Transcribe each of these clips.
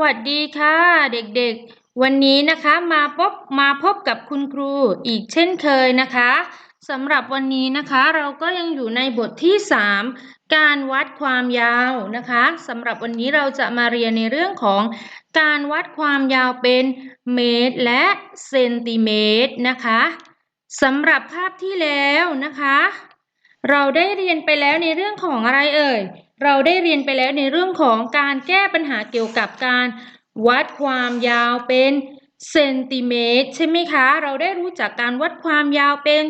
วัสดีค่ะเด็กๆ วันนี้นะคะมาพบมาพบกับคุณครูอีกเช่นเคยนะคะสำหรับวันนี้นะคะเราก็ยังอยู่ในบทที่ 3 การวัดความยาวนะคะสำหรับวันนี้เราจะมาเรียนในเรื่องของการวัดความยาวเป็นเมตรและเซนติเมตรนะคะสำหรับภาพที่แล้วนะคะ เราได้เรียนไปแล้วในเรื่องของอะไรเอ่ย เราได้เรียนไปแล้วในเรื่องของการแก้ปัญหาเกี่ยวกับการวัดความยาวเป็นเซนติเมตรใช่ไหมคะ เราได้รู้จักการวัดความยาวเป็น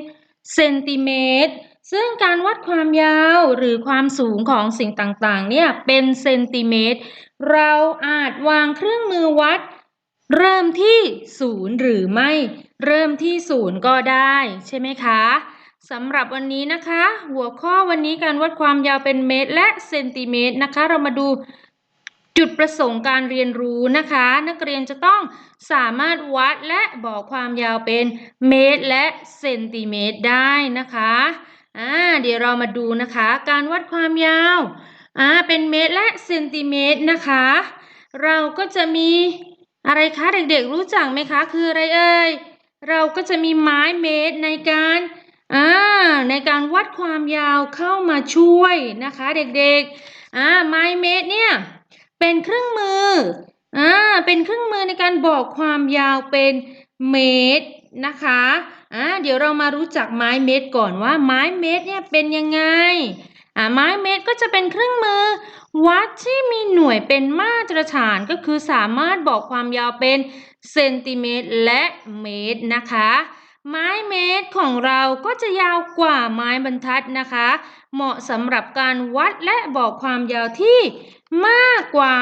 เซนติเมตร ซึ่งการวัดความยาวหรือความสูงของสิ่งต่างๆ เนี่ยเป็นเซนติเมตร เราอาจวางเครื่องมือวัด เริ่มที่ศูนย์หรือไม่ เริ่มที่ศูนย์ก็ได้ใช่ไหมคะ สำหรับวันนี้นะคะ หัวข้อวันนี้การวัดความยาวเป็นเมตรและเซนติเมตรนะคะ เรามาดูจุดประสงค์การเรียนรู้นะคะ นักเรียนจะต้องสามารถวัดและบอกความยาวเป็นเมตรและเซนติเมตรได้นะคะอ่าเดี๋ยวเรามาดูนะคะ การวัดความยาวอ่าเป็นเมตรและเซนติเมตรนะคะ เราก็จะมีอะไรคะเด็กๆรู้จักไหมคะ คืออะไรเอ่ยเราก็จะมีไม้เมตรในการ อ่าในการวัดความยาวเข้ามาช่วยนะคะเด็กๆอ่าไม้เมตรเนี่ยเป็นเครื่องมืออ่าเป็นเครื่องมือในการบอกความยาวเป็นเมตรนะคะอ่าเดี๋ยวเรามารู้จักไม้เมตรก่อนว่าไม้เมตรเนี่ยเป็นยังไงอ่าไม้เมตรก็จะเป็นเครื่องมือ วัดที่มีหน่วยเป็นมาตรฐานก็คือสามารถบอกความยาวเป็นเซนติเมตรและเมตรนะคะ ไม้เมตรของเราก็จะยาวกว่าไม้บรรทัดนะคะ เหมาะสำหรับการวัดและบอกความยาวที่มากกว่า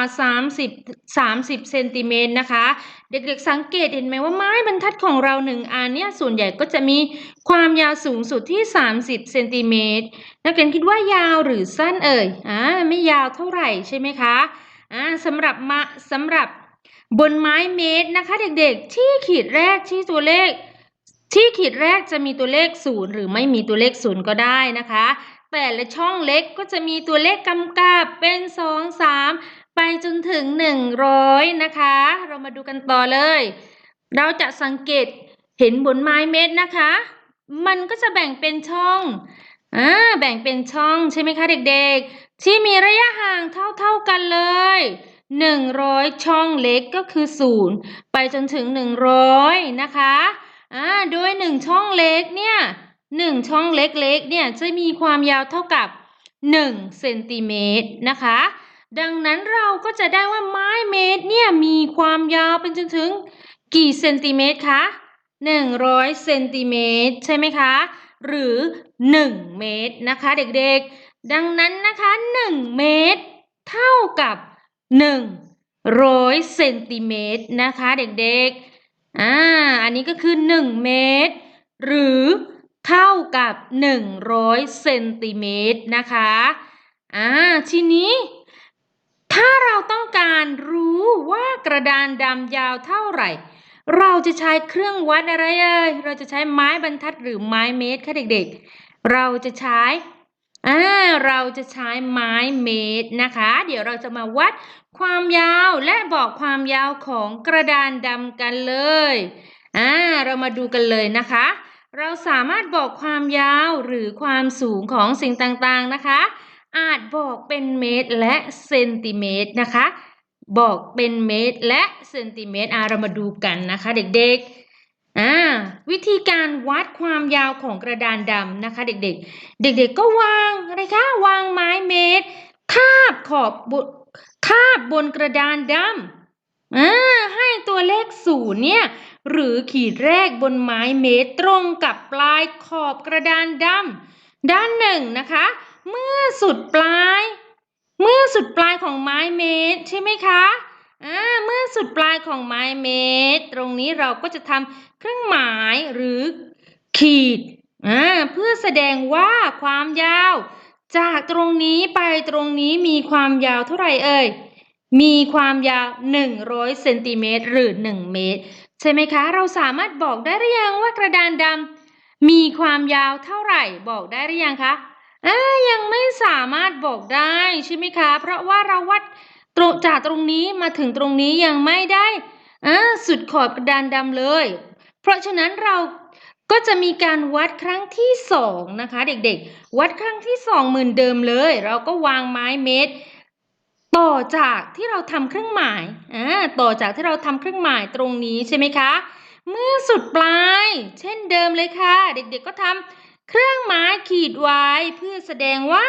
30 30เซนติเมตรนะคะ เด็กๆสังเกตเห็นไหมว่าไม้บรรทัดของเราหนึ่งอันเนี่ยส่วนใหญ่ก็จะมีความยาวสูงสุดที่ 30เซนติเมตรนักเรียนคิดว่ายาวหรือสั้นเอ่ยอ่าไม่ยาวเท่าไหร่ใช่ไหมคะอ่าสำหรับมาสำหรับบนไม้เมตรนะคะ เด็กๆที่ขีดแรกที่ตัวเลข ที่ขีดแรกจะมีตัวเลขศูนย์หรือไม่มีตัวเลขศูนย์ก็ได้นะคะ แต่ละช่องเล็กก็จะมีตัวเลขกำกับเป็นสองสามไปจนถึงหนึ่งร้อยนะคะ เรามาดูกันต่อเลย เราจะสังเกตเห็นบนไม้เม็ดนะคะ มันก็จะแบ่งเป็นช่องอ่าแบ่งเป็นช่องใช่ไหมคะเด็กๆ ที่มีระยะห่างเท่าๆกันเลยหนึ่งร้อยช่องเล็กก็คือศูนย์ไปจนถึงหนึ่งร้อยนะคะ อ่าโดยหนึ่งช่องเล็กเนี่ยหนึ่งช่องเล็กๆเนี่ยจะมีความยาวเท่ากับหนึ่งเซนติเมตรนะคะ ดังนั้นเราก็จะได้ว่าไม้เมตรเนี่ยมีความยาวเป็นจนถึงกี่เซนติเมตรคะหนึ่งร้อยเซนติเมตรใช่ไหมคะ หรือหนึ่งเมตรนะคะเด็กๆ ดังนั้นนะคะหนึ่งเมตร เท่ากับหนึ่งร้อยเซนติเมตรนะคะเด็กๆ อ่า อันนี้ก็คือ 1 เมตร หรือเท่ากับ 100เซนติเมตรนะคะ อ่า ทีนี้ ถ้าเราต้องการรู้ว่ากระดานดำยาวเท่าไหร่ เราจะใช้เครื่องวัดอะไรเอ่ย เราจะใช้ไม้บรรทัดหรือไม้เมตรคะเด็กๆ เราจะใช้อ่าเราจะใช้ไม้เมตรนะคะ เดี๋ยวเราจะมาวัด ความยาวและบอกความยาวของกระดานดำกันเลยอ่าเรามาดูกันเลยนะคะ เราสามารถบอกความยาวหรือความสูงของสิ่งต่างๆนะคะ อาจบอกเป็นเมตรและเซนติเมตรนะคะ บอกเป็นเมตรและเซนติเมตรอ่าเรามาดูกันนะคะ เด็กๆอ่าวิธีการวัดความยาวของกระดานดำนะคะ เด็กๆ เด็กๆก็วางอะไรคะวางไม้เมตรคาบขอบบาบบนกระดานดำอ่าให้ตัวเลขศูนย์เนี่ย หรือขีดแรกบนไม้เมตรตรงกับปลายขอบกระดานดำด้านหนึ่งนะคะ เมื่อสุดปลาย เมื่อสุดปลายของไม้เมตรใช่ไหมคะอ่าเมื่อสุดปลายของไม้เมตร ตรงนี้เราก็จะทำเครื่องหมายหรือขีดอ่าเพื่อแสดงว่าความยาว จากตรงนี้ไปตรงนี้มีความยาวเท่าไหร่เอ่ย มีความยาว 100เซนติเมตรหรือ 1 เมตร ใช่ไหมคะ เราสามารถบอกได้หรือยังว่ากระดานดำมีความยาวเท่าไหร่ บอกได้หรือยังคะอ่ายังไม่สามารถบอกได้ใช่ไหมคะ เพราะว่าเราวัดตรจากตรงนี้มาถึงตรงนี้ยังไม่ได้อ่าสุดขอบกระดานดำเลย เพราะฉะนั้นเรา ก็จะมีการวัดครั้งที่สองนะคะเด็กๆ วัดครั้งที่สองเหมือนเดิมเลย เราก็วางไม้เมตร ต่อจากที่เราทำเครื่องหมายอ่าต่อจากที่เราทำเครื่องหมายตรงนี้ใช่ไหมคะ เมื่อสุดปลาย เช่นเดิมเลยค่ะ เด็กๆก็ทำเครื่องหมายขีดไว้เพื่อแสดงว่า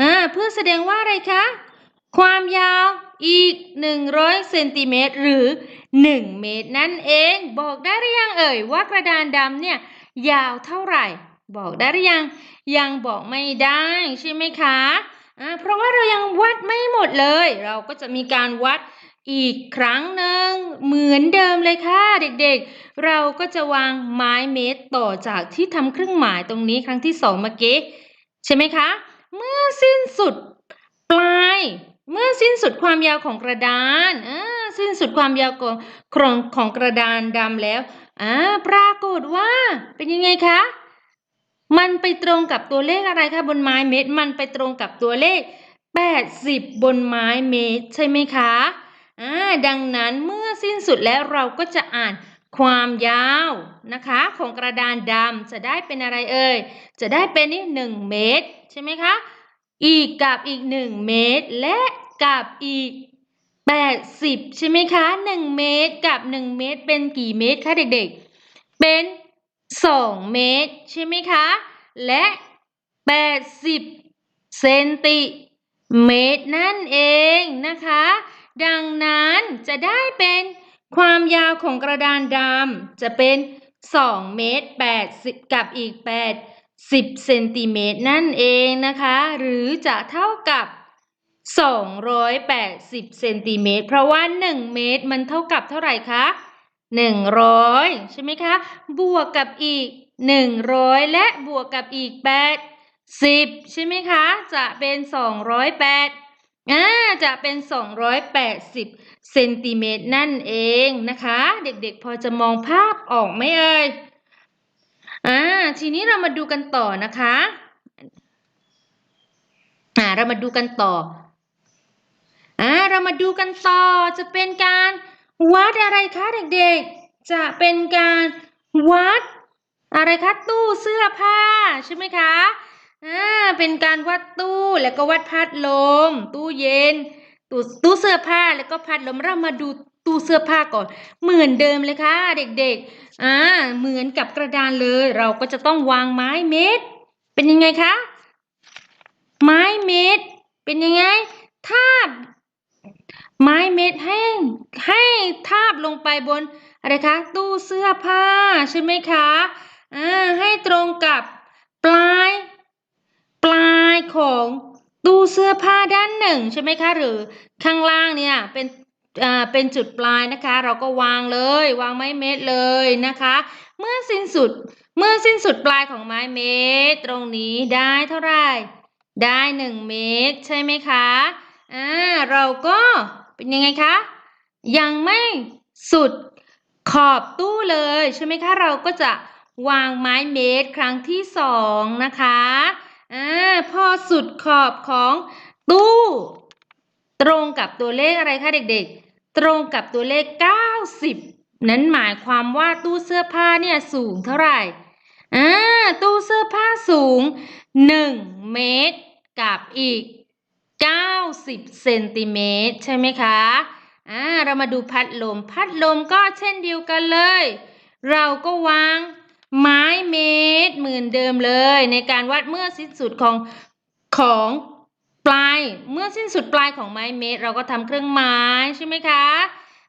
อ่าเพื่อแสดงว่าอะไรคะ ความยาว อีก 100เซนติเมตรหรือ 1 เมตรนั่นเอง บอกได้หรือยังเอ่ยว่ากระดานดำเนี่ยยาวเท่าไหร่ บอกได้หรือยัง ยังบอกไม่ได้ใช่ไหมคะเพราะว่าเรายังวัดไม่หมดเลย เราก็จะมีการวัดอีกครั้งหนึ่งเหมือนเดิมเลยค่ะเด็กๆ เราก็จะวางไม้เมตรต่อจากที่ทำเครื่องหมายตรงนี้ครั้งที่สองเมื่อกี้ใช่ไหมคะ เมื่อสิ้นสุดปลาย เมื่อสิ้นสุดความยาวของกระดานอ่าสิ้นสุดความยาวของของของกระดานดำแล้วอ่าปรากฏว่าเป็นยังไงคะ มันไปตรงกับตัวเลขอะไรคะบนไม้เมตร มันไปตรงกับตัวเลข 80 บนไม้เมตร ใช่ไหมคะอ่าดังนั้นเมื่อสิ้นสุดแล้วเราก็จะอ่านความยาวนะคะของกระดานดำจะได้เป็นอะไรเอ่ย จะได้เป็นนี่หนึ่งเมตร ใช่ไหมคะ อีกกับอีกหนึ่งเมตร และกับอีก 80 ใช่ไหมคะหนึ่งเมตรกับหนึ่งเมตร เป็นกี่เมตรคะเด็กๆ เป็น 2 เมตร ใช่ไหมคะ และ 80 เซนติเมตรนั่นเองนะคะ ดังนั้นจะได้เป็นความยาวของกระดานดำจะเป็น 2 เมตร 80 กับอีก 80เซนติเมตรนั่นเองนะคะ หรือจะเท่ากับ 280เซนติเมตรเพราะว่า 1 เมตรมันเท่ากับเท่าไหร่คะ100 ใช่ไหมคะ บวกกับอีก 100 และบวกกับอีก80ใช่ไหมคะ จะเป็น 208อ่าจะเป็น 280เซนติเมตรนั่นเองนะคะ เด็กๆพอจะมองภาพออกไหมเอ่ย ทีนี้เรามาดูกันต่อนะคะอ่าเรามาดูกันต่ออ่าเรามาดูกันต่อจะเป็นการวัดอะไรคะเด็กๆ จะเป็นการวัดอะไรคะตู้เสื้อผ้าใช่ไหมคะอ่าเป็นการวัดตู้แล้วก็วัดพัดลม ตู้เย็นตู้ตู้เสื้อผ้าแล้วก็พัดลมเรามาดู ตู้เสื้อผ้าก่อน เหมือนเดิมเลยค่ะ เด็กๆ อ่า เหมือนกับกระดานเลย เราก็จะต้องวางไม้เม็ด เป็นยังไงคะ ไม้เม็ด เป็นยังไง ทาบ ไม้เม็ดให้ให้ทาบลงไปบนอะไรคะ ตู้เสื้อผ้าใช่ไหมคะ อ่า ให้ตรงกับปลาย ปลายของตู้เสื้อผ้าด้านหนึ่งใช่ไหมคะ หรือข้างล่างเนี่ยเป็น เป็นจุดปลายนะคะ เราก็วางเลยวางไม้เม็ดเลยนะคะ เมื่อสิ้นสุดเมื่อสิ้นสุดปลายของไม้เม็ดตรงนี้ได้เท่าไหร่ได้หนึ่งเมตร ใช่ไหมคะอ่าเราก็เป็นยังไงคะยังไม่สุดขอบตู้เลยใช่ไหมคะเราก็จะวางไม้เมตรครั้งที่สองนะคะอ่าพอสุดขอบของตู้ ตรงกับตัวเลขอะไรคะเด็กๆ ตรงกับตัวเลข 90 นั้นหมายความว่าตู้เสื้อผ้าเนี่ยสูงเท่าไหร่อ่าตู้เสื้อผ้าสูง 1 เมตรกับอีก 90 เซนติเมตรใช่ไหมคะอ่าเรามาดูพัดลม พัดลมก็เช่นเดียวกันเลย เราก็วางไม้เมตรเหมือนเดิมเลย ในการวัดเมื่อสิ้นสุดของของ ปลายเมื่อสิ้นสุดปลายของไม้เมตร เราก็ทำเครื่องหมายใช่ไหมคะ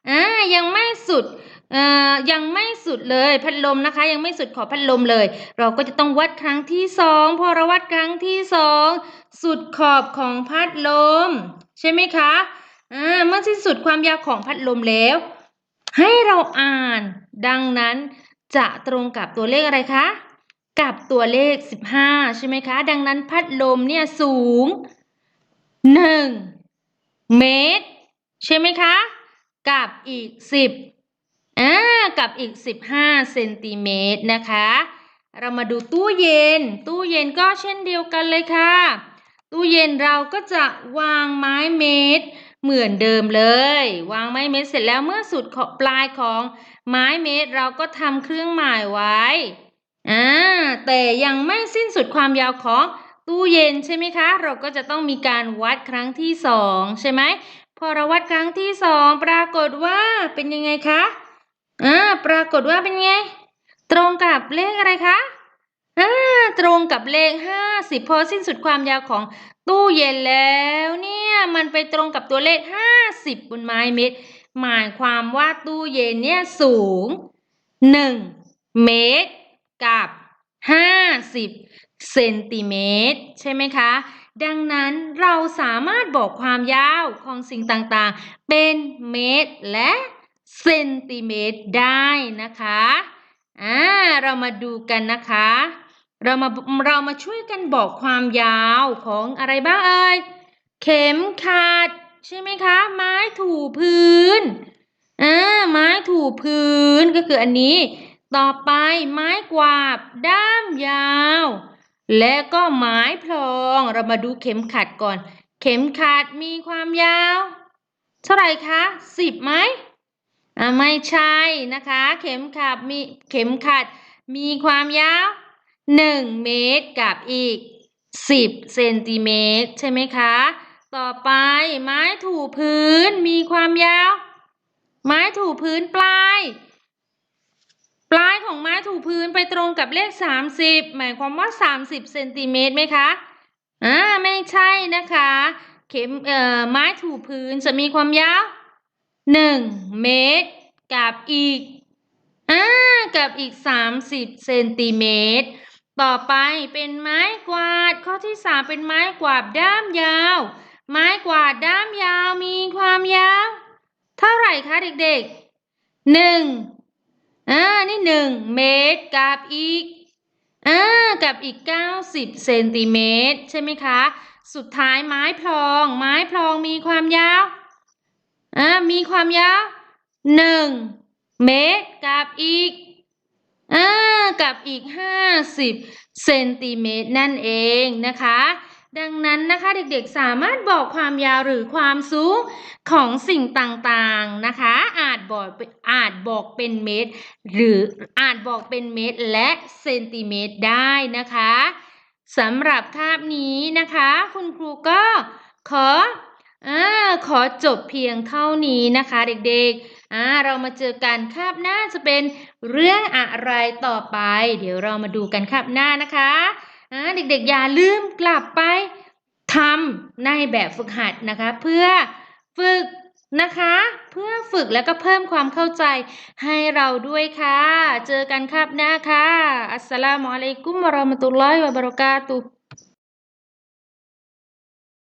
อ่ายังไม่สุดเอ่อยังไม่สุดเลยพัดลมนะคะ ยังไม่สุดขอบพัดลมเลย เราก็จะต้องวัดครั้งที่สองพอเราวัดครั้งที่สองสุดขอบของพัดลม ใช่ไหมคะอ่าเมื่อสิ้นสุดความยาวของพัดลมแล้ว ให้เราอ่าน ดังนั้นจะตรงกับตัวเลขอะไรคะ กับตัวเลข 15 ใช่ไหมคะ ดังนั้นพัดลมเนี่ยสูง 1เมตร ใช่ไหมคะ กับอีก10อ่ากับอีก15เซนติเมตรนะคะ เรามาดูตู้เย็น ตู้เย็นก็เช่นเดียวกันเลยค่ะ ตู้เย็นเราก็จะวางไม้เมตร เหมือนเดิมเลย วางไม้เม็ดเสร็จแล้วเมื่อสุดของปลายของไม้เม็ดเราก็ทำเครื่องหมายไว้อ่าแต่ยังไม่สิ้นสุดความยาวของ ตู้เย็นใช่ไหมคะ เราก็จะต้องมีการวัดครั้งที่สองใช่ไหมพอเราวัดครั้งที่สองปรากฏว่าเป็นยังไงคะอ่าปรากฏว่าเป็นไง ตรงกับเลขอะไรคะอ่าตรงกับเลขห้าสิบพอสิ้นสุดความยาวของตู้เย็นแล้วเนี่ยมันไปตรงกับตัวเลขห้าสิบบนไม้เม็ดหมายความว่าตู้เย็นเนี่ยสูงหนึ่งเมตรกับห้าสิบ เซนติเมตร ใช่ไหมคะ ดังนั้นเราสามารถบอกความยาวของสิ่งต่างๆ เป็นเมตรและเซนติเมตรได้นะคะอ่าเรามาดูกันนะคะ เรามาเรามาช่วยกันบอกความยาวของอะไรบ้างเอ่ย เข็มขัดใช่ไหมคะ ไม้ถูพื้นอ่าไม้ถูพื้นก็คืออันนี้ ต่อไปไม้กวาดด้ามยาว และก็ไม้พลองเรามาดูเข็มขัดก่อน เข็มขัดมีความยาว เท่าไหร่คะสิบไหมอ่าไม่ใช่นะคะ เข็มขัดมีเข็มขัดมีความยาวหนึ่งเมตรกับอีกสิบเซนติเมตรใช่ไหมคะ ต่อไปไม้ถูพื้นมีความยาว ไม้ถูพื้นปลายปลาย ของไม้ถูพื้นไปตรงกับเลข 30 หมายความว่า 30เซนติเมตรไหมคะอ่าไม่ใช่นะคะ เข็มเอ่อไม้ถูพื้นจะมีความยาว 1 เมตร กับอีกอ่ากับอีก 30เซนติเมตรต่อไปเป็นไม้กวาด ข้อที่ 3 เป็นไม้กวาดด้ามยาว ไม้กวาดด้ามยาวมีความยาว เท่าไหร่คะเด็กๆหนึ่ง อ่านี่หนึ่งเมตรกับอีกอ่ากับอีกเก้าสิบเซนติเมตรใช่ไหมคะ สุดท้ายไม้พลอง ไม้พลองมีความยาวอ่ามีความยาวหนึ่งเมตรกับอีกอ่ากับอีกห้าสิบเซนติเมตรนั่นเองนะคะ ดังนั้นนะคะเด็กๆสามารถบอกความยาวหรือความสูงของสิ่งต่างๆนะคะ อาจบอกอาจบอกเป็นเมตร หรืออาจบอกเป็นเมตรและเซนติเมตรได้นะคะสำหรับคาบนี้นะคะ คุณครูก็ขออาขอจบเพียงเท่านี้นะคะ เด็กๆอ่าเรามาเจอกันคาบหน้าจะเป็นเรื่องอะไรต่อไป เดี๋ยวเรามาดูกันคาบหน้านะคะ เด็กๆ อย่าลืมกลับไปทำในแบบฝึกหัดนะคะ เพื่อฝึกนะคะ เพื่อฝึกแล้วก็เพิ่มความเข้าใจให้เราด้วยค่ะ เจอกันครับหน้าค่ะ อัสสลามุอะลัยกุมวะเราะมะตุลลอฮิวะบะเราะกาตุฮ์